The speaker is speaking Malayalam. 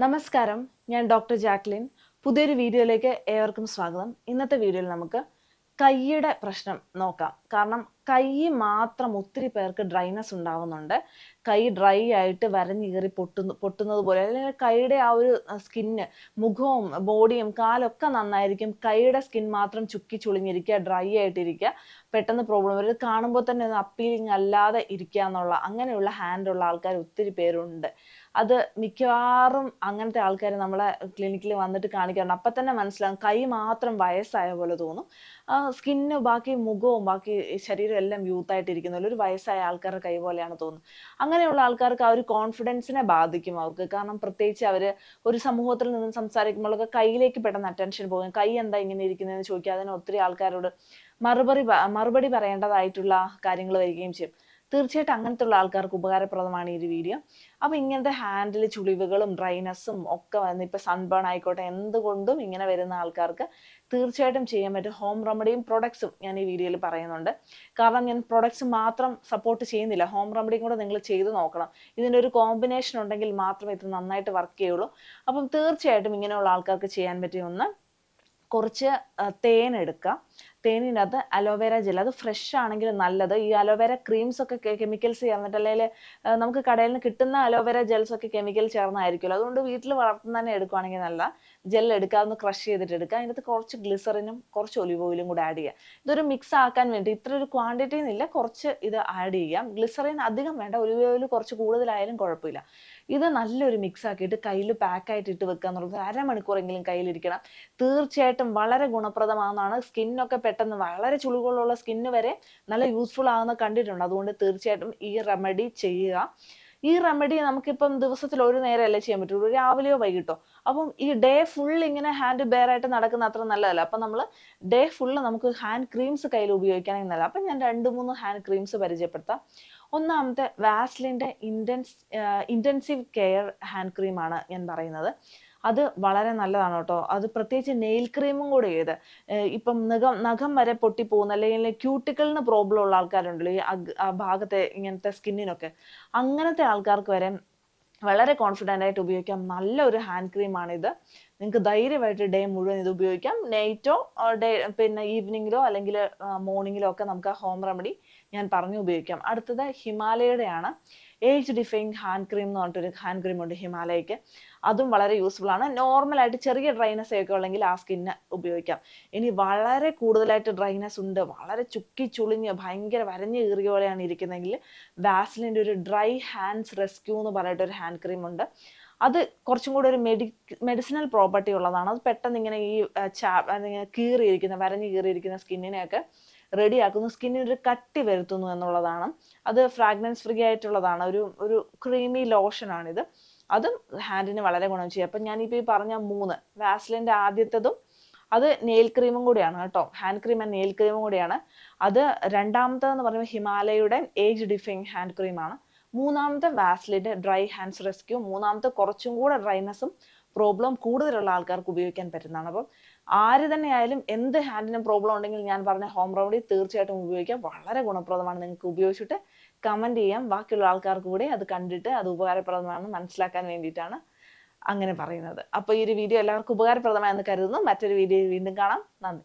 നമസ്കാരം ഞാൻ ഡോക്ടർ ജാക്ലിൻ. പുതിയൊരു വീഡിയോയിലേക്ക് ഏവർക്കും സ്വാഗതം. ഇന്നത്തെ വീഡിയോയിൽ നമുക്ക് കൈയുടെ പ്രശ്നം നോക്കാം. കാരണം കൈ മാത്രം ഒത്തിരി പേർക്ക് ഡ്രൈനസ് ഉണ്ടാവുന്നുണ്ട്. കൈ ഡ്രൈ ആയിട്ട് വരഞ്ഞീറി പൊട്ടുന്നു പൊട്ടുന്നത് പോലെ. അല്ലെങ്കിൽ കൈയുടെ ആ ഒരു സ്കിന്ന് മുഖവും ബോഡിയും കാലൊക്കെ നന്നായിരിക്കും. കൈയുടെ സ്കിൻ മാത്രം ചുക്കി ചുളിഞ്ഞിരിക്കുക ഡ്രൈ ആയിട്ടിരിക്കുക പെട്ടെന്ന് പ്രോബ്ലം വരും. കാണുമ്പോൾ തന്നെ അപ്പീലിംഗ് അല്ലാതെ ഇരിക്കുക എന്നുള്ള അങ്ങനെയുള്ള ഹാൻഡുള്ള ആൾക്കാർ ഒത്തിരി പേരുണ്ട്. അത് മിക്കവാറും അങ്ങനത്തെ ആൾക്കാർ നമ്മളെ ക്ലിനിക്കിൽ വന്നിട്ട് കാണിക്കാറുണ്ട്. അപ്പം തന്നെ മനസ്സിലാകും കൈ മാത്രം വയസ്സായ പോലെ തോന്നും. സ്കിന്ന് ബാക്കി മുഖവും ബാക്കി ശരീരം എല്ലാം യൂത്ത് ആയിട്ടിരിക്കുന്ന ഒരു വയസ്സായ ആൾക്കാരുടെ കൈ പോലെയാണ് തോന്നുന്നത്. അങ്ങനെയുള്ള ആൾക്കാർക്ക് ആ ഒരു കോൺഫിഡൻസിനെ ബാധിക്കും അവർക്ക്. കാരണം പ്രത്യേകിച്ച് അവർ ഒരു സമൂഹത്തിൽ നിന്ന് സംസാരിക്കുമ്പോഴൊക്കെ കയ്യിലേക്ക് പെട്ടെന്ന് അറ്റൻഷൻ പോകും. കൈ എന്താ ഇങ്ങനെ ഇരിക്കുന്നതെന്ന് ചോദിക്കുക അതിന് ഒത്തിരി ആൾക്കാരോട് മറുപടി മറുപടി പറയേണ്ടതായിട്ടുള്ള കാര്യങ്ങൾ വരികയും ചെയ്യും. തീർച്ചയായിട്ടും അങ്ങനത്തെ ഉള്ള ആൾക്കാർക്ക് ഉപകാരപ്രദമാണ് ഈ ഒരു വീഡിയോ അപ്പൊ ഇങ്ങനത്തെ ഹാൻഡിൽ ചുളിവുകളും ഡ്രൈനസ്സും ഒക്കെ വന്ന് ഇപ്പൊ സൺബേൺ ആയിക്കോട്ടെ എന്തുകൊണ്ടും ഇങ്ങനെ വരുന്ന ആൾക്കാർക്ക് തീർച്ചയായിട്ടും ചെയ്യാൻ പറ്റും. ഹോം റെമഡിയും പ്രൊഡക്ട്സും ഞാൻ ഈ വീഡിയോയിൽ പറയുന്നുണ്ട്. കാരണം ഞാൻ പ്രൊഡക്ട്സ് മാത്രം സപ്പോർട്ട് ചെയ്യുന്നില്ല. ഹോം റെമഡിയും കൂടെ നിങ്ങൾ ചെയ്ത് നോക്കണം. ഇതിന്റെ ഒരു കോമ്പിനേഷൻ ഉണ്ടെങ്കിൽ മാത്രമേ ഇത് നന്നായിട്ട് വർക്ക് ചെയ്യുള്ളൂ. അപ്പം തീർച്ചയായിട്ടും ഇങ്ങനെയുള്ള ആൾക്കാർക്ക് ചെയ്യാൻ പറ്റിയ ഒന്ന് കുറച്ച് തേൻ എടുക്കുക. തേനിനകത്ത് അലോവേര ജെൽ. അത് ഫ്രഷ് ആണെങ്കിൽ നല്ലത്. ഈ അലോവേര ക്രീംസ് ഒക്കെ കെമിക്കൽസ് ചേർന്നിട്ട് അല്ലെങ്കിൽ നമുക്ക് കടയിൽ നിന്ന് കിട്ടുന്ന അലോവേര ജെൽസ് ഒക്കെ കെമിക്കൽ ചേർന്നായിരിക്കുമല്ലോ. അതുകൊണ്ട് വീട്ടിൽ വളർത്തുന്ന തന്നെ എടുക്കുകയാണെങ്കിൽ നല്ല ജെൽ എടുക്കുക ഒന്ന് ക്രഷ് ചെയ്തിട്ട് എടുക്കുക. അതിനകത്ത് കുറച്ച് ഗ്ലിസറിനും കുറച്ച് ഒലിവ് ഓയിലും കൂടെ ആഡ് ചെയ്യുക. ഇതൊരു മിക്സ് ആക്കാൻ വേണ്ടി ഇത്ര ഒരു ക്വാണ്ടിറ്റി എന്നില്ല കുറച്ച് ഇത് ആഡ് ചെയ്യാം. ഗ്ലിസറിൻ അധികം വേണ്ട ഒലിവ് ഓയിൽ കുറച്ച് കൂടുതലായാലും കുഴപ്പമില്ല. ഇത് നല്ലൊരു മിക്സ് ആക്കിയിട്ട് കയ്യിൽ പാക്ക് ആയിട്ട് ഇട്ട് വെക്കുക എന്നുള്ളത് അരമണിക്കൂറെങ്കിലും കയ്യിലിരിക്കണം. തീർച്ചയായിട്ടും വളരെ ഗുണപ്രദമാണെന്നാണ് സ്കിന്നൊക്കെ പെട്ടെന്ന് വളരെ ചുളിവുകളുള്ള സ്കിന്ന് വരെ നല്ല യൂസ്ഫുൾ ആകുന്ന കണ്ടിട്ടുണ്ട്. അതുകൊണ്ട് തീർച്ചയായിട്ടും ഈ റെമഡി ചെയ്യുക. ഈ റെമഡി നമുക്കിപ്പം ദിവസത്തിൽ ഒരു നേരമല്ലേ ചെയ്യാൻ പറ്റുള്ളൂ രാവിലെയോ വൈകിട്ടോ? അപ്പം ഈ ഡേ ഫുൾ ഇങ്ങനെ ഹാൻഡ് ബെയർ ആയിട്ട് നടക്കുന്ന അത്ര നല്ലതല്ല. അപ്പം നമ്മൾ ഡേ ഫുള്ള് നമുക്ക് ഹാൻഡ് ക്രീംസ് കയ്യിൽ ഉപയോഗിക്കണമെങ്കിൽ നല്ല അപ്പം ഞാൻ രണ്ട് മൂന്ന് ഹാൻഡ് ക്രീംസ് പരിചയപ്പെടുത്താം. ഒന്നാമത്തെ വാസ്ലിന്റെ ഇന്റൻസ് ഇന്റൻസീവ് കെയർ ഹാൻഡ് ക്രീമാണ് ഞാൻ പറയുന്നത്. അത് വളരെ നല്ലതാണ് കേട്ടോ. അത് പ്രത്യേകിച്ച് നെയിൽ ക്രീമും കൂടെ ചെയ്ത് ഇപ്പം നഖം നഖം വരെ പൊട്ടി പോകുന്ന അല്ലെങ്കിൽ ക്യൂട്ടിക്കലിന് പ്രോബ്ലം ഉള്ള ആൾക്കാരുണ്ടല്ലോ ഈ ആ ഭാഗത്തെ ഇങ്ങനത്തെ സ്കിന്നിനൊക്കെ അങ്ങനത്തെ ആൾക്കാർക്ക് വരെ വളരെ കോൺഫിഡന്റ് ആയിട്ട് ഉപയോഗിക്കാം. നല്ലൊരു ഹാൻഡ് ക്രീമാണിത് നിങ്ങൾക്ക് ധൈര്യമായിട്ട് ഡേ മുഴുവൻ ഇത് ഉപയോഗിക്കാം. നൈറ്റോ ഡേ പിന്നെ ഈവനിങ്ങിലോ അല്ലെങ്കിൽ മോർണിംഗിലോ ഒക്കെ നമുക്ക് ആ ഹോം റെമഡി ഞാൻ പറഞ്ഞു ഉപയോഗിക്കാം. അടുത്തത് ഹിമാലയയുടെയാണ്. ഏജ് ഡിഫൈങ് ഹാൻഡ് ക്രീം എന്ന് പറഞ്ഞിട്ടൊരു ഹാൻഡ് ക്രീം ഉണ്ട് ഹിമാലയക്ക് അതും വളരെ യൂസ്ഫുൾ ആണ്. നോർമലായിട്ട് ചെറിയ ഡ്രൈനസ് ഒക്കെ ഉള്ളെങ്കിൽ ആ സ്കിന്ന് ഉപയോഗിക്കാം. ഇനി വളരെ കൂടുതലായിട്ട് ഡ്രൈനസ് ഉണ്ട്. വളരെ ചുക്കി ചുളിഞ്ഞ് ഭയങ്കര വരഞ്ഞ് കീറിയ പോലെയാണ് ഇരിക്കുന്നതെങ്കിൽ വാസ്ലിന്റെ ഒരു ഡ്രൈ ഹാൻഡ്സ് റെസ്ക്യൂ എന്ന് പറഞ്ഞിട്ട് ഒരു ഹാൻഡ് ക്രീം ഉണ്ട്. അത് കുറച്ചും കൂടി ഒരു മെഡി മെഡിസിനൽ പ്രോപ്പർട്ടി ഉള്ളതാണ്. അത് പെട്ടെന്ന് ഇങ്ങനെ ഈ ചാ കീറിയിരിക്കുന്ന വരഞ്ഞ് കീറിയിരിക്കുന്ന സ്കിന്നിനെയൊക്കെ റെഡിയാക്കുന്നു. സ്കിന്നിന് ഒരു കട്ടി വരുത്തുന്നു എന്നുള്ളതാണ്. അത് ഫ്രാഗ്രൻസ് ഫ്രീ ആയിട്ടുള്ളതാണ്. ഒരു ഒരു ക്രീമി ലോഷനാണിത്. അതും ഹാൻഡിന് വളരെ ഗുണം ചെയ്യും. അപ്പം ഞാനിപ്പോൾ ഈ പറഞ്ഞ മൂന്ന് വാസ്ലിന്റെ ആദ്യത്തതും അത് നെയിൽ ക്രീമും കൂടിയാണ് കേട്ടോ. ഹാൻഡ് ക്രീം ആൻഡ് നെയിൽ ക്രീമും കൂടിയാണ്. അത് രണ്ടാമത്തേന്ന് പറയുമ്പോൾ ഹിമാലയയുടെ ഏജ് ഡിഫൈങ് ഹാൻഡ് ക്രീമാണ്. മൂന്നാമത്തെ വാസ്ലിന്റെ ഡ്രൈ ഹാൻഡ്സ് റെസ്ക്യൂ മൂന്നാമത്തെ കുറച്ചും കൂടെ ഡ്രൈനെസ്സും പ്രോബ്ലം കൂടുതലുള്ള ആൾക്കാർക്ക് ഉപയോഗിക്കാൻ പറ്റുന്നതാണ്. അപ്പം ആര് തന്നെ ആയാലും എന്ത് ഹാൻഡിനും പ്രോബ്ലം ഉണ്ടെങ്കിൽ ഞാൻ പറഞ്ഞ ഹോം റെമഡി തീർച്ചയായിട്ടും ഉപയോഗിക്കാം. വളരെ ഗുണപ്രദമാണ് നിങ്ങൾക്ക് ഉപയോഗിച്ചിട്ട് കമന്റ് ചെയ്യാം. ബാക്കിയുള്ള ആൾക്കാർക്ക് കൂടി അത് കണ്ടിട്ട് അത് ഉപകാരപ്രദമാണെന്ന് മനസ്സിലാക്കാൻ വേണ്ടിയിട്ടാണ് അങ്ങനെ പറയുന്നത്. അപ്പോൾ ഈ ഒരു വീഡിയോ എല്ലാവർക്കും ഉപകാരപ്രദമായെന്ന് കരുതുന്നു. മറ്റൊരു വീഡിയോ വീണ്ടും കാണാം. നന്ദി.